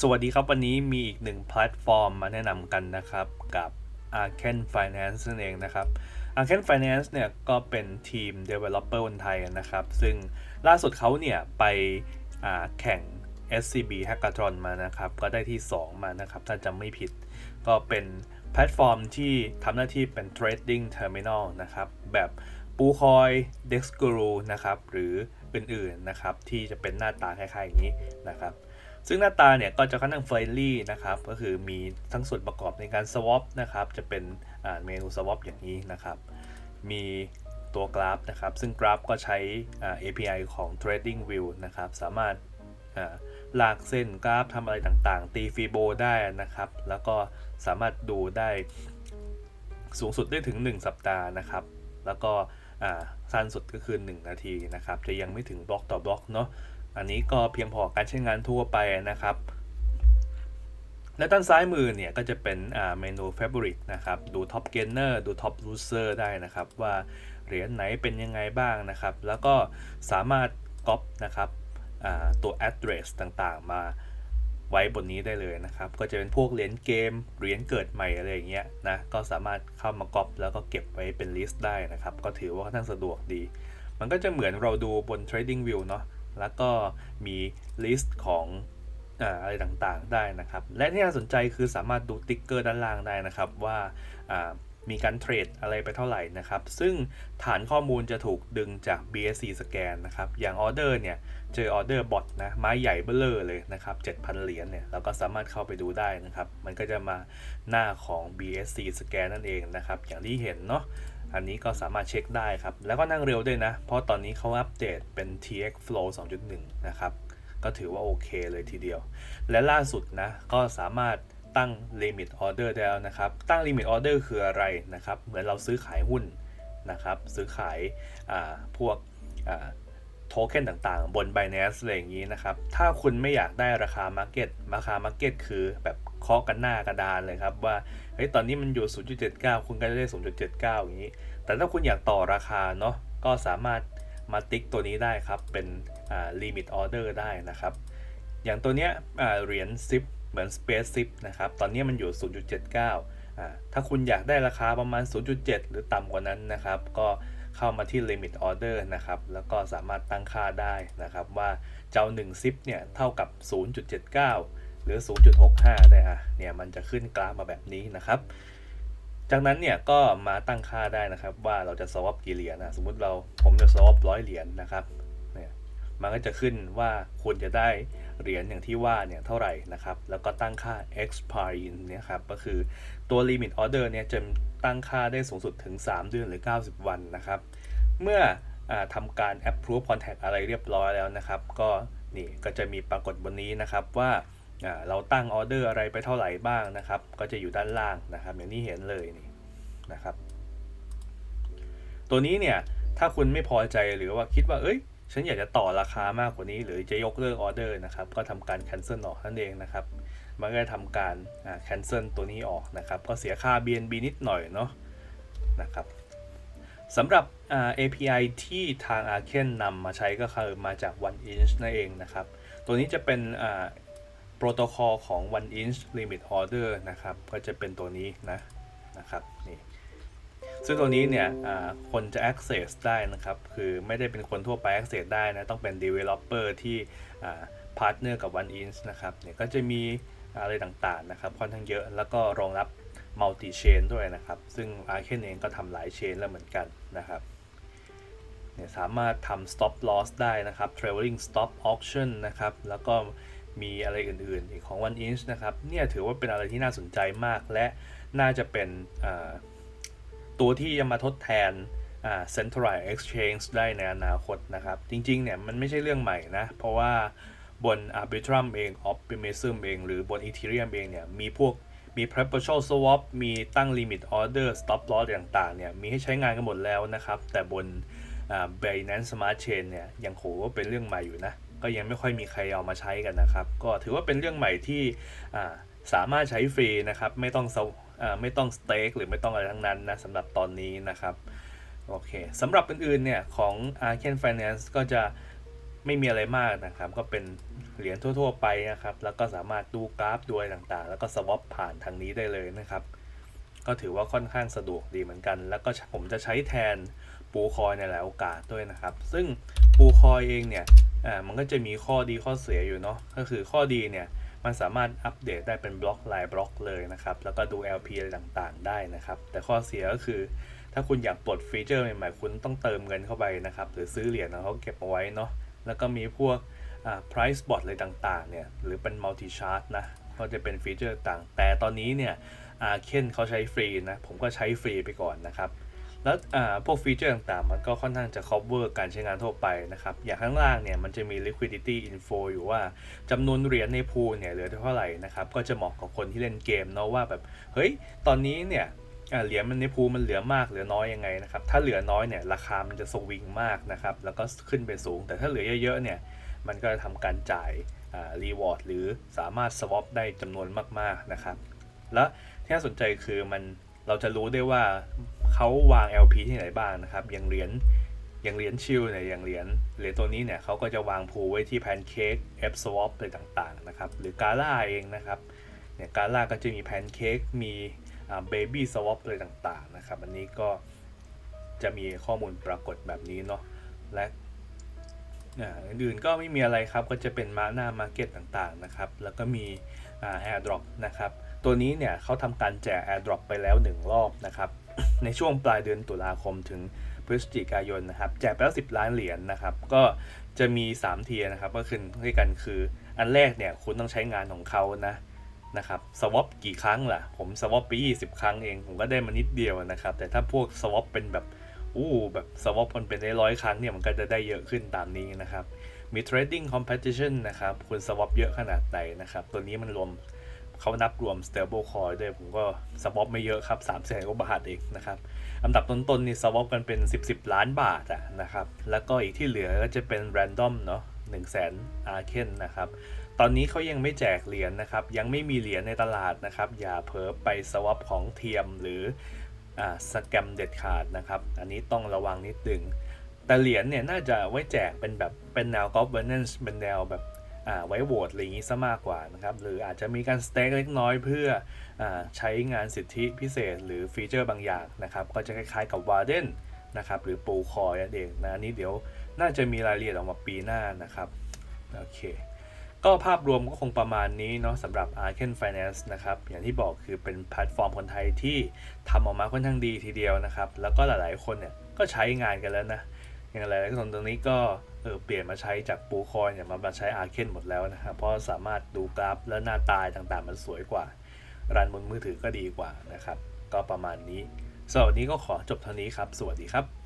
สวัสดีครับวันนี้มีอีกหนึ่งแพลตฟอร์มมาแนะนำกันนะครับ กับ Arken Finance นั่นเองนะครับ Arken Finance เนี่ยก็เป็นทีม Developer คนไทยนะครับ ซึ่งล่าสุดเขาเนี่ยไปแข่ง SCB Hackathon มานะครับ ก็ได้ที่ 2 มานะครับ ถ้าจำไม่ผิด ก็เป็นแพลตฟอร์มที่ทำหน้าที่เป็น Trading Terminal นะครับ แบบปูคอย Dex Guru นะครับ หรืออื่นๆนะครับ ที่จะเป็นหน้าตาคล้ายๆอย่างนี้นะครับ ซึ่งหน้าตาเนี่ยก็จะค่อนข้างเฟรนลี่นะครับ ก็คือมีทั้งส่วนประกอบในการ swap นะครับ จะเป็นเมนู swap อย่างนี้นะครับ มีตัวกราฟนะครับ ซึ่งกราฟก็ใช้ API ของ Trading View นะครับ สามารถลากเส้นกราฟทำอะไรต่างๆ ตีฟีโบได้นะครับ แล้วก็สามารถดูได้สูงสุดได้ถึง 1 สัปดาห์นะครับ แล้วก็สั้นสุดก็คือ 1 นาทีนะครับ จะยังไม่ถึงบล็อกต่อบล็อกเนาะ อันนี้ก็เพียงพอการใช้งานทั่วไปนะครับ และด้านซ้ายมือเนี่ยก็จะเป็นเมนู Favorite นะครับ ดู Top Gainer ดู Top Loser ได้นะครับ ว่าเหรียญไหนเป็นยังไงบ้างนะครับ แล้วก็สามารถก๊อปนะครับตัว address ต่างๆ มาไว้บนนี้ได้เลยนะครับ ก็จะเป็นพวกเหรียญเกม เหรียญเกิดใหม่อะไรอย่างเงี้ยนะ ก็สามารถเข้ามาก๊อปแล้วก็เก็บไว้เป็นลิสต์ได้นะครับ ก็ถือว่าค่อนข้างสะดวกดี มันก็จะเหมือนเราดูบน Trading View เนาะ แล้วก็มีลิสต์ของอะไรต่างๆได้นะครับ และที่น่าสนใจคือสามารถดูติ๊กเกอร์ด้านล่างได้นะครับว่าอ่ามีการเทรดอะไรไปเท่าไหร่นะครับ ซึ่งฐานข้อมูลจะถูกดึงจาก BSC สแกนนะครับ อย่างออเดอร์เนี่ย เจอออเดอร์บอทนะ ไม้ใหญ่เบ้อเลอเลยนะครับ 7,000 เหรียญเนี่ย เราก็สามารถเข้าไปดูได้นะครับ มันก็จะมาหน้าของ BSC สแกนนั่นเองนะครับ อย่างที่เห็นเนาะ อันนี้ก็สามารถเช็คได้ครับ แล้วก็นั่งเร็วด้วยนะ เพราะตอนนี้เขาอัปเดตเป็น TX Flow 2.1 นะครับ ก็ถือว่าโอเคเลยทีเดียว และล่าสุดนะ ก็สามารถตั้ง Limit Order ได้แล้วนะครับ ตั้ง Limit Order คืออะไรนะครับ เหมือนเราซื้อขายหุ้นนะครับ ซื้อขายาพวกโทเค็นต่างๆ บน Binance อะไรอย่างนี้นะครับ ถ้าคุณไม่อยากได้ราคา Market ราคา Market คือแบบ เคาะกันหน้ากระดานเลยครับว่าเฮ้ยตอนนี้มันอยู่ 0.79 คุณก็จะได้ 0.79 อย่างนี้ แต่ถ้าคุณอยากต่อราคาเนาะก็สามารถมาติ๊กตัวนี้ได้ครับ เป็นอ่า limit order ได้นะครับ อย่างตัวเนี้ยอ่าเหรียญซิปเหมือน Space Zip นะครับ ตอนนี้มันอยู่ 0.79อ่าถ้าคุณอยากได้ราคาประมาณ 0.7 หรือต่ำกว่านั้นนะครับ ก็เข้ามาที่ limit order นะครับ แล้วก็สามารถตั้งค่าได้นะครับ ว่าเจ้า1ซิปเนี่ยเท่ากับ 0.79 หรือ 0.65 ได้อะเนี่ยมันจะขึ้นกราฟมาแบบนี้นะครับ จากนั้นเนี่ยก็มาตั้งค่าได้นะครับ ว่าเราจะ swap กี่เหรียญนะสมมติเราผมจะ swap ร้อยเหรียญนะครับเนี่ยมันก็จะขึ้นว่าคุณจะได้เหรียญอย่างที่ว่าเนี่ยเท่าไหร่นะครับ แล้วก็ตั้งค่า expiry เนี่ยครับก็คือตัว limit order เนี่ยจะตั้งค่าได้สูงสุดถึง 3 เดือนหรือ 90 วันนะครับ เมื่ออาทำการ approve contact อะไรเรียบร้อยแล้วนะครับ ก็นี่ก็จะมีปรากฏบนนี้นะครับว่า เราตั้งออเดอร์อะไรไปเท่าไหร่บ้างนะครับ ก็จะอยู่ด้านล่างนะครับอย่างที่เห็นเลยนี่นะครับ ตัวนี้เนี่ยถ้าคุณไม่พอใจหรือว่าคิดว่าเอ้ย ฉันอยากจะต่อราคามากกว่านี้ หรือจะยกเลิกออเดอร์นะครับ ก็ทำการ cancel ออกนั่นเองนะครับมันก็จะทำการอ่า cancel ตัวนี้ออกนะครับ ก็เสียค่า BNB นิดหน่อยเนาะนะครับสำหรับ API ที่ทาง Arken นำมาใช้ก็คือมาจาก One Inch นั่นเองนะครับ ตัวนี้จะเป็น โปรโตคอลของ One Inch Limit Order นะครับ ก็จะเป็นตัวนี้นะนะครับนี่ซึ่งตัวนี้เนี่ยคนจะ access ได้นะครับ คือไม่ได้เป็นคนทั่วไป access ได้นะ ต้องเป็น developer ที่ partner กับ One Inch นะครับเนี่ยก็จะมีอะไรต่างๆนะครับค่อนข้างเยอะแล้วก็รองรับ multi chain ด้วยนะครับ ซึ่ง Arken เองก็ทำหลาย chain แล้วเหมือนกันนะครับเนี่ยสามารถทำ stop loss ได้นะครับ trailing stop auction นะครับ แล้วก็ มีอะไรอื่นๆ อีกของ One Inch นะครับเนี่ยถือว่าเป็นอะไรที่น่าสนใจมาก และน่าจะเป็นตัวที่จะมาทดแทน centralized exchange ได้ในอนาคตนะครับ จริงๆเนี่ยมันไม่ใช่เรื่องใหม่นะ เพราะว่าบน Arbitrum เอง Optimism เอง หรือบน Ethereum เองเนี่ยมีพวกมี perpetual swap มีตั้ง limit order stop loss ต่างๆ เนี่ย มีให้ใช้งานกันหมดแล้วนะครับ แต่บน Binance Smart Chain เนี่ย ยังโหว่าเป็นเรื่องใหม่อยู่นะ ก็ยังไม่ค่อยมีใครเอามาใช้กันนะครับ ก็ถือว่าเป็นเรื่องใหม่ที่สามารถใช้ฟรีนะครับ ไม่ต้องอไม่ต้องสเต็กหรือไม่ต้องอะไรทั้งนั้นนะสำหรับตอนนี้นะครับโอเคสำหรับอื่นๆเนี่ยของ Arken Finance ก็จะไม่มีอะไรมากนะครับ ก็เป็นเหรียญทั่ว ๆ ไปนะครับ แล้วก็สามารถดูกราฟดูอะไรต่างๆ แล้วก็สวอปผ่านทางนี้ได้เลยนะครับ ก็ถือว่าค่อนข้างสะดวกดีเหมือนกัน แล้วก็ผมจะใช้แทนปูคอยในหลายโอกาสด้วยนะครับ ซึ่งปูคอยเองเนี่ย อ่ามันก็จะมีข้อดีข้อเสียอยู่เนาะก็คือข้อดีเนี่ยมันสามารถอัปเดตได้เป็นบล็อกลายบล็อกเลยนะครับ แล้วก็ดู LP อะไรต่างๆ ได้นะครับ แต่ข้อเสียก็คือ ถ้าคุณอยากปลดฟีเจอร์ใหม่ๆ คุณต้องเติมเงินเข้าไปนะครับ หรือซื้อเหรียญของเขาเก็บเอาไว้เนาะ แล้วก็มีพวกอ่า price bot อะไรต่างๆ เนี่ย หรือเป็น multi chart นะ ก็จะเป็นฟีเจอร์ต่าง แต่ตอนนี้เนี่ยอาเคนเขาใช้ฟรีนะ ผมก็ใช้ฟรีไปก่อนนะครับ แล้วพวกฟีเจอร์ต่างๆ มันก็ค่อนข้างจะ cover การใช้งานทั่วไปนะครับ อย่างข้างล่างเนี่ยมันจะมี liquidity info อยู่ว่าจำนวนเหรียญในพูลเนี่ยเหลือเท่าไหร่นะครับ ก็จะเหมาะกับคนที่เล่นเกมเนาะว่าแบบ เฮ้ย ตอนนี้เนี่ยเหรียญมันในพูลมันเหลือมากเหลือน้อยยังไงนะครับ ถ้าเหลือน้อยเนี่ยราคามันจะสวิงมากนะครับ แล้วก็ขึ้นไปสูง แต่ถ้าเหลือเยอะๆเนี่ย มันก็จะทำการจ่ายรีวอร์ดหรือสามารถ swap ได้จำนวนมากๆนะครับ และที่น่าสนใจคือมันเราจะรู้ได้ว่า เขาวาง LP ที่ไหนบ้างนะครับอย่างเหรียญอย่างเหรียญชิลเนี่ยอย่างเหรียญเหรียญตัวนี้เนี่ยเขาก็จะวางพูไว้ที่แพนเค้ก F swap อะไรต่างๆนะครับหรือกาล่าเองนะครับเนี่ยกาล่าก็จะมีแพนเค้กมีเบบี้สวอปอะไรต่างๆนะครับอันนี้ก็จะมีข้อมูลปรากฏแบบนี้เนาะและอ่าอื่นๆก็ไม่มีอะไรครับก็จะเป็นมาหน้ามาร์เก็ตต่างๆนะครับแล้วก็มีแอ่า airdrop นะครับตัวนี้เนี่ยเขาทำการแจก airdrop ไปแล้ว 1 รอบนะครับ ในช่วงปลายเดือนตุลาคมถึงพฤศจิกายนนะครับแจกไปแล้ว10 ล้านเหรียญนะครับ ก็จะมี 3 เทียนะครับก็คือด้วยกันคืออันแรกเนี่ยคุณต้องใช้งานของเขานะนะครับสวอปกี่ครั้งล่ะ ผมสวอปไป20 ครั้งเอง ผมก็ได้มานิดเดียวนะครับ แต่ถ้าพวกสวอปเป็นแบบอู้แบบสวอปมันเป็นได้ร้อยครั้งเนี่ยมันก็จะได้เยอะขึ้นตามนี้นะครับมี trading competition นะครับ คุณสวอปเยอะขนาดไหนนะครับ ตัวนี้มันรวม เขานับรวม stable coin ด้วยผมก็สวอปไม่เยอะครับ3ามแสนกว่าบาทเองนะครับอันดับต้นๆนี่สวอปกันเป็น 10 10ล้านบาทอะนะครับ แล้วก็อีกที่เหลือก็จะเป็น random เนาะ1 0 0 0 0แสนอาร์เคนนะครับ ตอนนี้เขายังไม่แจกเหรียญนะครับ ยังไม่มีเหรียญในตลาดนะครับ อย่าเผลอไปสวอปของเทียมหรืออ่าสแกมเด็ดขาดนะครับ อันนี้ต้องระวังนิดนึง แต่เหรียญเนี่ยน่าจะไว้แจกเป็นแบบเป็นแนว governance เป็นแนวแบบ ไว้โหวตอะไรอย่างนี้ซะมากกว่านะครับ หรืออาจจะมีการสเต็กเล็กน้อยเพื่ออใช้งานสิทธิพิเศษ หรือฟีเจอร์บางอย่างนะครับ ก็จะคล้ายๆกับ Warden นะครับ หรือปูคอยนั่นเองนะอันนี้เดี๋ยวน่าจะมีรายละเอียดออกมาปีหน้านะครับ โอเค ก็ภาพรวมก็คงประมาณนี้เนาะสำหรับ Arken Finance นะครับ อย่างที่บอกคือเป็นแพลตฟอร์มคนไทยที่ทำออกมาค่อนข้างดีทีเดียวนะครับ แล้วก็หลายๆคนเนี่ยก็ใช้งานกันแล้วนะ อย่างหลายๆคนตรงนี้ก็เออเปลี่ยนมาใช้จากปูคอยเนี่ยมามาใช้อาเคนหมดแล้วนะครับเพราะสามารถดูกราฟและหน้าตาต่างๆ มันสวยกว่า รันบนมือถือก็ดีกว่านะครับ ก็ประมาณนี้สำหรับวันนี้ก็ขอจบเท่านี้ครับ สวัสดีครับ